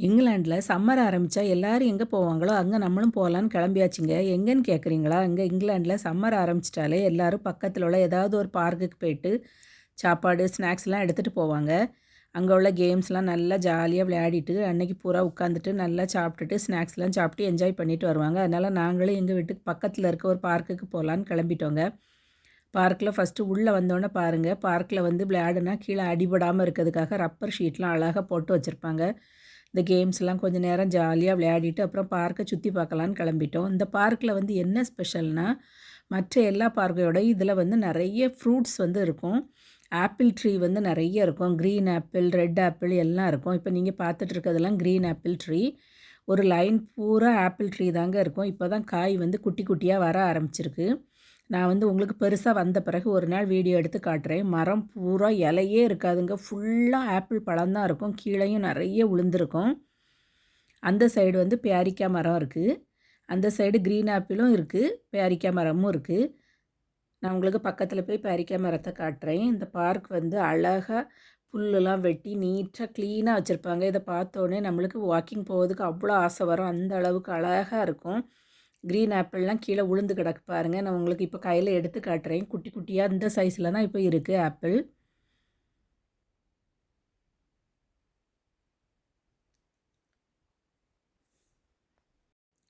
இங்கிலாண்டில் summer ஆரம்பித்தா எல்லாரும் எங்கே போவாங்களோ அங்கே நம்மளும் போகலான்னு கிளம்பியாச்சுங்க. எங்கேன்னு கேட்குறீங்களா இங்கே இங்கிலாண்டில் சம்மர் ஆரம்பிச்சிட்டாலே எல்லோரும் பக்கத்தில் உள்ள ஏதாவது ஒரு பார்க்குக்கு போயிட்டு சாப்பாடு ஸ்நாக்ஸ்லாம் எடுத்துகிட்டு போவாங்க. அங்கே உள்ள கேம்ஸ்லாம் நல்லா ஜாலியாக விளையாடிட்டு அன்னைக்கு பூரா உட்காந்துட்டு நல்லா சாப்பிட்டுட்டு ஸ்நாக்ஸ்லாம் சாப்பிட்டு என்ஜாய் பண்ணிட்டு வருவாங்க. அதனால் நாங்களும் எங்கள் வீட்டுக்கு பக்கத்தில் இருக்க ஒரு பார்க்குக்கு போகலான்னு கிளம்பிட்டோங்க. பார்க்கில் ஃபஸ்ட்டு உள்ளே வந்தோடனே பாருங்கள் பார்க்கில் வந்து விளையாடுனா கீழே அடிபடாமல் இருக்கிறதுக்காக ரப்பர் ஷீட்லாம் அழகாக போட்டு வச்சுருப்பாங்க. இந்த கேம்ஸ்லாம் கொஞ்சம் நேரம் ஜாலியாக விளையாடிட்டு அப்புறம் பார்க்கை சுற்றி பார்க்கலான்னு கிளம்பிட்டோம். இந்த பார்க்கில் வந்து என்ன ஸ்பெஷல்னால் மற்ற எல்லா பார்க்கையோட இதில் வந்து நிறைய ஃப்ரூட்ஸ் வந்து இருக்கும். ஆப்பிள் ட்ரீ வந்து நிறைய இருக்கும். க்ரீன் ஆப்பிள் ரெட் ஆப்பிள் எல்லாம் இருக்கும். இப்போ நீங்கள் பார்த்துட்டு இருக்கிறதெல்லாம் க்ரீன் ஆப்பிள் ட்ரீ ஒரு லைன் பூரா ஆப்பிள் ட்ரீ தாங்க இருக்கும். இப்போ தான் காய் வந்து குட்டி குட்டியாக வர ஆரம்பிச்சிருக்கு. நான் வந்து உங்களுக்கு பெருசாக வந்த பிறகு ஒரு நாள் வீடியோ எடுத்து காட்டுறேன். மரம் பூரா இலையே இருக்காதுங்க. ஃபுல்லாக ஆப்பிள் பழம் தான் இருக்கும். கீழேயும் நிறைய உளுந்துருக்கும். அந்த சைடு வந்து பேரிக்காய் மரம் இருக்குது அந்த சைடு க்ரீன் ஆப்பிளும் இருக்குது பேரிக்காய் மரமும் இருக்குது நான் உங்களுக்கு பக்கத்தில் போய் பேரிக்காய் மரத்தை காட்டுறேன். இந்த பார்க் வந்து அழகாக புல்லுலாம் வெட்டி நீட்டாக க்ளீனாக வச்சுருப்பாங்க. இதை பார்த்தோன்னே நம்மளுக்கு வாக்கிங் போகிறதுக்கு அவ்வளோ ஆசை வரும். அந்த அளவுக்கு அழகாக இருக்கும். க்ரீன் ஆப்பிள்லாம் கீழே உளுந்து கிடக்கு பாருங்கள் நான் உங்களுக்கு இப்போ கையில் எடுத்து காட்டுறேன். குட்டி குட்டியாக இந்த சைஸில் தான் இப்போ இருக்குது ஆப்பிள்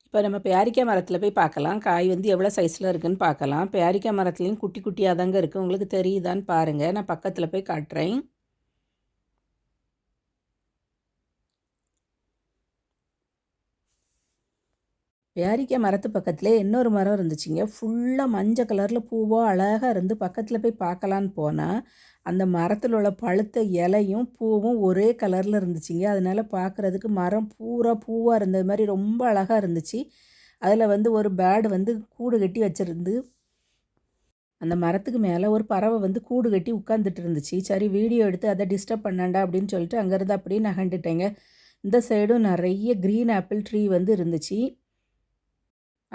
இப்போ நம்ம பேரிக்காய் மரத்தில் போய் பார்க்கலாம். காய் வந்து எவ்வளோ சைஸில் இருக்குதுன்னு பார்க்கலாம். பேரிக்காய் மரத்துலேயும் குட்டி குட்டியாக தாங்க இருக்குது உங்களுக்கு தெரியுதான்னு பாருங்கள் நான் பக்கத்தில் போய் காட்டுறேன். பேரிக்காய் மரத்து பக்கத்தில் இன்னொரு மரம் இருந்துச்சுங்க. ஃபுல்லாக மஞ்சள் கலரில் பூவாக அழகாக இருந்து பக்கத்தில் போய் பார்க்கலான்னு போனால் அந்த மரத்தில் உள்ள பழுத்த இலையும் பூவும் ஒரே கலரில் இருந்துச்சுங்க. அதனால் பார்க்குறதுக்கு மரம் பூரா பூவாக இருந்தது மாதிரி ரொம்ப அழகாக இருந்துச்சு. அதில் வந்து ஒரு பேர்டு வந்து கூடு கட்டி வச்சுருந்து அந்த மரத்துக்கு மேலே ஒரு பறவை வந்து கூடு கட்டி உட்காந்துட்டு இருந்துச்சு. சரி வீடியோ எடுத்து அதை டிஸ்டர்ப் பண்ணாண்டா அப்படின்னு சொல்லிட்டு அங்கேருந்து அப்படியே நகண்டுட்டேங்க இந்த சைடும் நிறைய க்ரீன் ஆப்பிள் ட்ரீ வந்து இருந்துச்சு.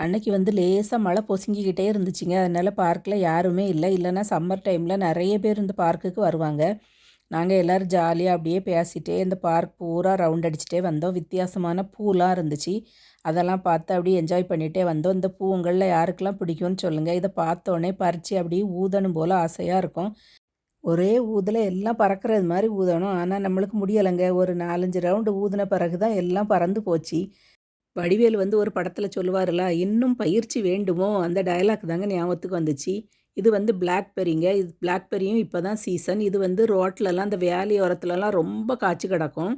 அன்னைக்கு வந்து லேசாக மழை பொசுங்கிக்கிட்டே இருந்துச்சுங்க. அதனால் பார்க்கில் யாருமே இல்லை. இல்லைன்னா சம்மர் டைமில் நிறைய பேர் இந்த பார்க்குக்கு வருவாங்க. நாங்கள் எல்லோரும் ஜாலியாக அப்படியே பேசிகிட்டே இந்த பார்க் பூரா ரவுண்ட் அடிச்சுட்டே வந்தோம். வித்தியாசமான பூலாம் இருந்துச்சு. அதெல்லாம் பார்த்து அப்படியே என்ஜாய் பண்ணிகிட்டே வந்தோம். இந்த பூங்களில் யாருக்கெல்லாம் பிடிக்கும்னு சொல்லுங்கள் இதை பார்த்தோன்னே பறித்து அப்படியே ஊதணும் போல் ஆசையாக இருக்கும். ஒரே ஊதில் எல்லாம் பறக்கிறது மாதிரி ஊதணும். ஆனால் நம்மளுக்கு முடியலைங்க. ஒரு நாலஞ்சு ரவுண்டு ஊதின பிறகு தான் எல்லாம் பறந்து போச்சு. வடிவேல் வந்து ஒரு படத்தில் சொல்லுவார்ல இன்னும் பயிற்சி வேண்டுமோ? அந்த டயலாக் தாங்க ஞாபகத்துக்கு வந்துச்சு. இது வந்து பிளாக்பெரிங்க இது பிளாக்பெரியும் இப்போ தான் சீசன் இது வந்து ரோட்லலாம் அந்த வேலையோரத்துலலாம் ரொம்ப காய்ச்சி கிடக்கும்.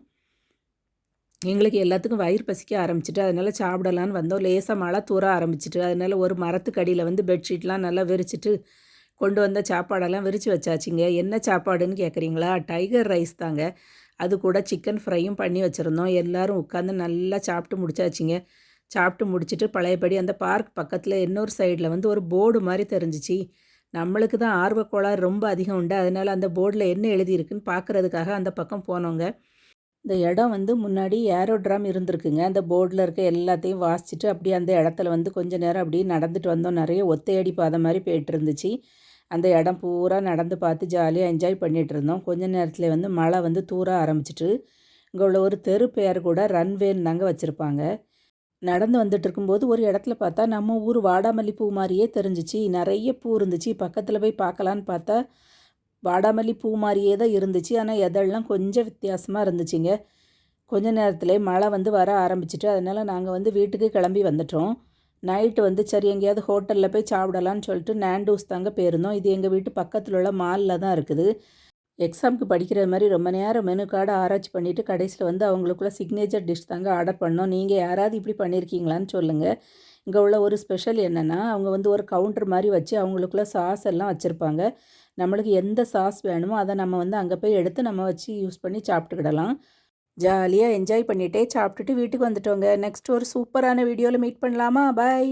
எங்களுக்கு எல்லாத்துக்கும் வயிறு பசிக்க ஆரம்பிச்சிட்டு அதனால் சாப்பிடலான்னு வந்தோம். லேசாக மழை தூர ஆரம்பிச்சிட்டு அதனால் ஒரு மரத்துக்கு அடியில் வந்து பெட்ஷீட்லாம் நல்லா விரிச்சிட்டு கொண்டு வந்த சாப்பாடெல்லாம் விரித்து வச்சாச்சுங்க. என்ன சாப்பாடுன்னு கேட்குறீங்களா டைகர் ரைஸ் தாங்க. அது கூட சிக்கன் ஃப்ரையும் பண்ணி வச்சுருந்தோம். எல்லோரும் உட்காந்து நல்லா சாப்பிட்டு முடிச்சாச்சுங்க. சாப்பிட்டு முடிச்சுட்டு பழையபடி அந்த பார்க் பக்கத்தில் இன்னொரு சைடில் வந்து ஒரு போர்டு மாதிரி தெரிஞ்சிச்சு. நம்மளுக்கு தான் ஆர்வக்கோளாறு ரொம்ப அதிகம் உண்டு. அதனால் அந்த போர்டில் என்ன எழுதியிருக்குன்னு பார்க்குறதுக்காக அந்த பக்கம் போனோங்க. இந்த இடம் வந்து முன்னாடி ஏரோட்ராம் இருந்திருக்குங்க. அந்த போர்டில் இருக்க எல்லாத்தையும் வாசிச்சுட்டு அப்படியே அந்த இடத்துல வந்து கொஞ்சம் நேரம் அப்படியே நடந்துட்டு வந்தோம். நிறைய ஒத்தையடி பாதை மாதிரி போயிட்டு இருந்துச்சு. அந்த இடம் பூரா நடந்து பார்த்து ஜாலியாக என்ஜாய் பண்ணிகிட்டு இருந்தோம். கொஞ்ச நேரத்தில் வந்து மழை வந்து தூர ஆரம்பிச்சிட்டு இங்கே உள்ள ஒரு தெரு பெயர் கூட ரன்வேன்னு தாங்க வச்சுருப்பாங்க. நடந்து வந்துட்டு இருக்கும்போது ஒரு இடத்துல பார்த்தா நம்ம ஊர் வாடாமல்லி பூ மாதிரியே தெரிஞ்சிச்சு. நிறைய பூ இருந்துச்சு. பக்கத்தில் போய் பார்க்கலான்னு பார்த்தா வாடாமல்லி பூ மாதிரியே தான் இருந்துச்சு. ஆனால் எதெல்லாம் கொஞ்சம் வித்தியாசமாக இருந்துச்சுங்க. கொஞ்ச நேரத்தில் மழை வந்து வர ஆரம்பிச்சிட்டு அதனால் நாங்கள் வந்து வீட்டுக்கு கிளம்பி வந்துட்டோம். நைட்டு வந்து சரி எங்கேயாவது ஹோட்டலில் போய் சாப்பிடலான்னு சொல்லிட்டு நாண்டூஸ் தாங்க போயிருந்தோம். இது எங்கள் வீட்டு பக்கத்தில் உள்ள மாலில் தான் இருக்குது. எக்ஸாமுக்கு படிக்கிற மாதிரி ரொம்ப நேரம் மெனு கார்டை ஆராய்ச்சி பண்ணிவிட்டு கடைசியில் வந்து அவங்களுக்குள்ள சிக்னேச்சர் டிஷ் தாங்க ஆர்டர் பண்ணோம். நீங்கள் யாராவது இப்படி பண்ணியிருக்கீங்களான்னு சொல்லுங்கள் இங்கே உள்ள ஒரு ஸ்பெஷல் என்னென்னா அவங்க வந்து ஒரு கவுண்டர் மாதிரி வச்சு அவங்களுக்குள்ள சாஸ் எல்லாம் வச்சுருப்பாங்க. நம்மளுக்கு எந்த சாஸ் வேணுமோ அதை நம்ம வந்து அங்கே போய் எடுத்து நம்ம வச்சு யூஸ் பண்ணி சாப்பிட்டுக்கிடலாம். ஜாலியாக என்ஜாய் பண்ணிகிட்டே சாப்பிட்டுட்டு வீட்டுக்கு வந்துட்டோங்க. நெக்ஸ்ட் ஒரு சூப்பரான வீடியோவில் மீட் பண்ணலாமா? பாய்